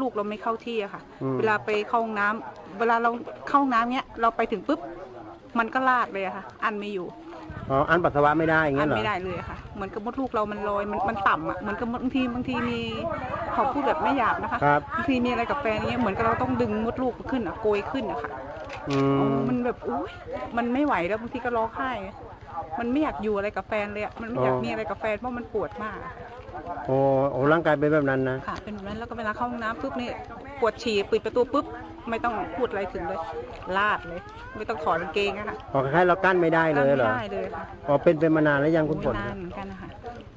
ลูกเราไม่เข้าที่อะค่ะ อืม เวลาไปเข้าห้องน้ำเวลาเราเข้าห้องน้ำเนี้ยเราไปถึงปุ๊บมันก็ลาดเลยอะค่ะ อันไม่อยู่ อ๋ออันปัสสาวะไม่ได้อย่างอัเงี้นยเหรอไม่ได้เลยอะค่ะ เหมือนกับมดลูกเรามันลอยมันมันต่ำอะเหมือนกับบางทีบางทีมีขอพูดแบบไม่หยาบนะคะครับ บางทีมีอะไรกับแฟนเนี้ยเหมือนกับเราต้องดึงมดลูกขึ้นอะโกยขึ้นอะค่ะอืมมันแบบอุ้ยมันไม่ไหวแล้วบางทีก็ร้องไห้ มันไม่อยากอยู่อะไรกับแฟนเลยอะมันไม่อยากมีอะไรกับแฟนเพราะมันปวดมากอะ โอ้โอ้ร่างกายเป็นแบบนั้นนะค่ะเป็นแบบนั้นแล้วก็เวลาเข้าห้องน้ำปุ๊บนี่ปวดฉี่ปิดประตูปุ๊บไม่ต้องพูดอะไรถึงเลย ลาดเลย ไม่ต้องถอดกางเกงอะค่ะอ๋อคล้ายๆเรากั้นไม่ได้เลยเหรอ ไม่ได้เลยค่ะอ๋อเป็นเป็นมานานแล้วยังคุณฝโอ้ยนนานเหมือนกันนะคะ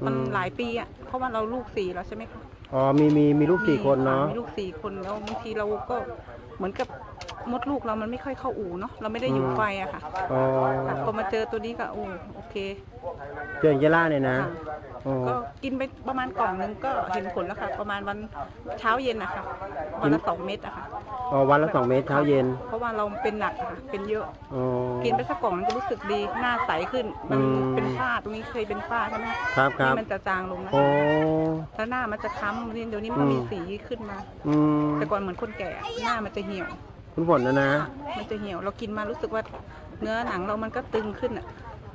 มันอืมหลายปีอะเพราะว่าเราลูกสี่แล้วใช่ไหมคะอ๋อมีมีมีลูกสี่คนเนาะ มีลูกสี่คนแล้วบางทีเราก็เหมือนกับมดลูกเรามันไม่ค่อยเข้าอู่เนาะเราไม่ได้อยู่อืม ไฟอะค่ะอ๋อค่ะพอมาเจอตัวนี้ก็โอ้โอเคเจอเยล่าเนี่ยนะ ค่ะ อ๋อ ก็กินไปประมาณกล่องหนึงก็เห็นผลแล้วค่ะ ประมาณวันเช้าเย็นนะคะวันละสองเม็ดอะค่ะอ๋อวันละสองเมตรเช้าเย็น เพราะว่าเราเป็นหนักอะค่ะเป็นเยอะ อ๋อ กินไปสักกล่องมันก็รู้สึกดีหน้าใสขึ้น มันอืม เป็นฝ้าตรงนี้เคยเป็นฝ้าใช่ไหมครับครับนี่มันจะจางลงนะโอ้แล้วหน้ามันจะค้ำนี่เดี๋ยวนี้มันก็อืมมีสีขึ้นมา อืมแต่ก่อนเหมือนคนแก่อะหน้ามันจะเหี่ยว คุณฝนนะนะ มันจะเหี่ยว เรากินมารู้สึกว่าเนื้อหนังเรามันก็ตึงขึ้นอะ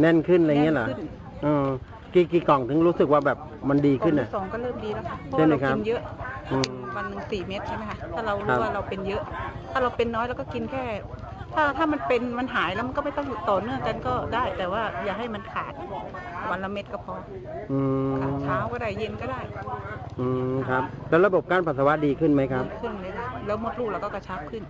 แน่นขึ้นอะไรเงี้ยเหรอแน่นขึ้น เออ กี่กี่กล่องถึงรู้สึกว่าแบบมันดีขึ้นกล่อะองที่สองก็เริ่มดีแล้วค่ะเพราะใช่ว่าไหมเราครับกินเยอะอืมวันหนึ่งสี่เม็ดใช่ไหมคะถ้าเราครัรู้บ ว่าเราเป็นเยอะ ถ้าเราเป็นน้อยเราก็กินแค่ ถ้าถ้ามันเป็นมันหายแล้วมันก็ไม่ต้องต่อเนื่องกันก็ได้ แต่ว่าอย่าให้มันขาดวันละเม็ดก็พออืมค่ะเช้าก็ได้เย็นก็ได้อืมครับ แล้วระบบการปัสสาวะดีขึ้นไหมครับ ดีขึ้นเลยค่ะแล้วมดลูกเราก็กระชับขึ้น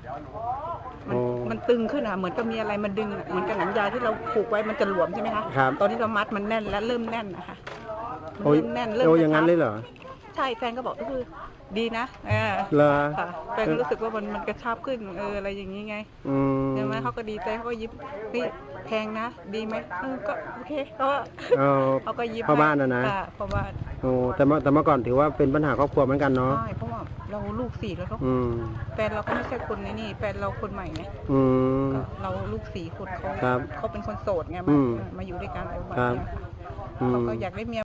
มันโอ้มันตึงขึ้นอะเหมือนกับมีอะไรมันดึงอะเหมือนกับหนังยางที่เราผูกไว้มันจะหลวมใช่ไหมคะครับตอนนี้เรามัดมันแน่นแล้วเริ่มแน่นนะคะมันโอ้ยเริ่มแน่นเริ่มโอ้กระอย่างนั้นชับเลยเหรอใช่แฟนก็บอกก็คือดีนะเออเหรอค่ะแฟนก็รู้สึกว่ามันมันกระชับขึ้นเอออะไรอย่างนี้ไงอืมใช่ไหมเขาก็ดีใจเขาก็ยิ้มนี่แพงนะ ดีไหมเออก็โอเคเขาก็เออเขาก็ยิ้มพ่อบ้านนะนะ ค่พ่อบ้าน โอ้แต่เมื่อแต่เมื่อก่อนถือว่าเป็นปัญหาครอบครัวเหมือนกันเนาะ ใช่เพราะว่า เราลูกสี่แล้วเนาะอืมแฟนเราก็ไม่ใช่คนในนี่แฟนเราคนใหม่ไงอืม ก็เราลูกสี่คนเขาครับเขาเป็นคนโสดไงอืมามมาอยู่ด้วยกันอะไรแบบครับเนี้ยค่ะอืม เขาก็อยากได้เมีย